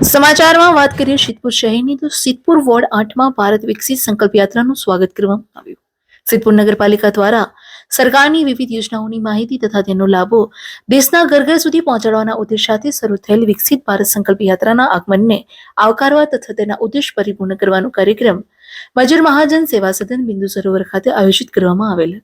સમાચારમાં વાત કરીએ સિદ્ધપુર શહેરની, તો સિદ્ધપુર વોર્ડ આઠમાં ભારત વિકસિત સંકલ્પ યાત્રાનું સ્વાગત કરવામાં આવ્યું. સિદ્ધપુર નગરપાલિકા દ્વારા સરકારની વિવિધ યોજનાઓની માહિતી તથા તેનો લાભો દેશના ઘર ઘર સુધી પહોંચાડવાના ઉદ્દેશ સાથે શરૂ થયેલ વિકસિત ભારત સંકલ્પ યાત્રાના આગમનને આવકારવા તથા તેના ઉદ્દેશ પરિપૂર્ણ કરવાનો કાર્યક્રમ મજર મહાજન સેવા સદન બિંદુ સરોવર ખાતે આયોજિત કરવામાં આવેલ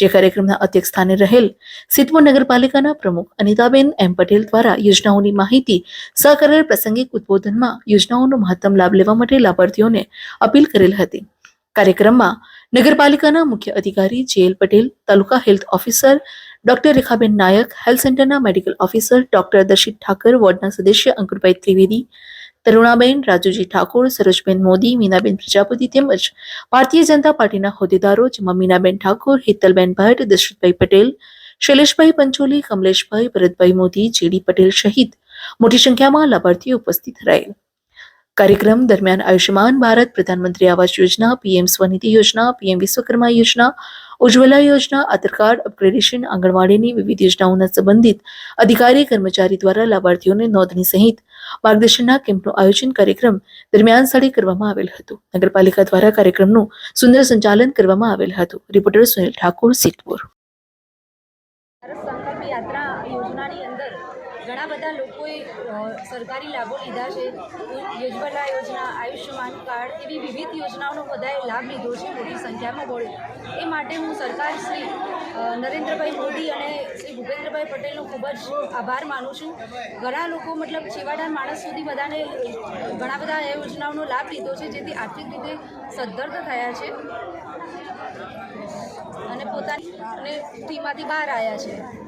જે કાર્યક્રમના અધ્યક્ષ સ્થાને રહેલ સિદ્ધપુર નગરપાલિકાના પ્રમુખ અનિતાબેન એમ પટેલ દ્વારા યોજનાઓની માહિતી સહકરેલ પ્રાસંગિક ઉદબોધનમાં યોજનાઓનો મહત્તમ લાભ લેવા માટે લાભાર્થીઓને અપીલ કરેલ હતી. કાર્યક્રમમાં નગરપાલિકાના મુખ્ય અધિકારી JL Patel, taluka health officer doctor Rekhaben Nayak, health સેન્ટરના medical officer doctor Darshit Thakar, વોર્ડના સદસ્ય અંકુરભાઈ ત્રિવેદી તરુણાબેન, રાજુજી ઠાકોર સરોજબેન મોદી, મીનાબેન પ્રજાપતિ તેમજ ભારતીય જનતા પાર્ટીના હોદ્દેદારો જેમાં મીનાબેન ઠાકોર, હેતલબેન ભટ્ટ, દશરથભાઈ પટેલ, શૈલેષભાઈ પંચોલી, કમલેશભાઈ, ભરતભાઈ મોદી, જેડી પટેલ સહિત મોટી સંખ્યામાં લાભાર્થીઓ ઉપસ્થિત રહેલ કાર્યક્રમ દરમિયાન આયુષ્યમાન ભારત, પ્રધાનમંત્રી આવાસ યોજના, પીએમ સ્વનિધિ યોજના, પીએમ વિશ્વકર્મા યોજના ઉજ્જવલા યોજના, આધાર કાર્ડ, અપગ્રેડેશન, આંગણવાડીની વિવિધ યોજનાઓના સંબંધિત અધિકારી, કર્મચારી દ્વારા લાભાર્થીઓને નોંધણી સહિત માર્ગદર્શનના કેમ્પનું આયોજન કાર્યક્રમ દરમિયાન સ્થળે કરવામાં આવેલ હતું. નગરપાલિકા દ્વારા કાર્યક્રમનું સુંદર સંચાલન કરવામાં આવેલ હતું. રિપોર્ટર સુનિલ ઠાકોર, સિદ્ધપુર. ભારત સંકલ્પ યાત્રા યોજનાની અંદર ઘણા બધા લોકોએ સરકારી લાભો લીધા છે. યોજવલા યોજના, આયુષ્યમાન કાર્ડ એવી વિવિધ યોજનાઓનો બધાએ લાભ લીધો છે, મોટી સંખ્યામાં બોડી એ માટે હું સરકાર શ્રી નરેન્દ્રભાઈ મોદી અને શ્રી ભૂપેન્દ્રભાઈ પટેલનો ખૂબ જ આભાર માનું છું. ઘણા લોકો મતલબ છેવાડા માણસ સુધી બધાને, ઘણા બધા એ યોજનાઓનો લાભ લીધો છે, જેથી આર્થિક રીતે સદ્ધર થયા છે. અને પોતાની બહાર આવ્યા છે.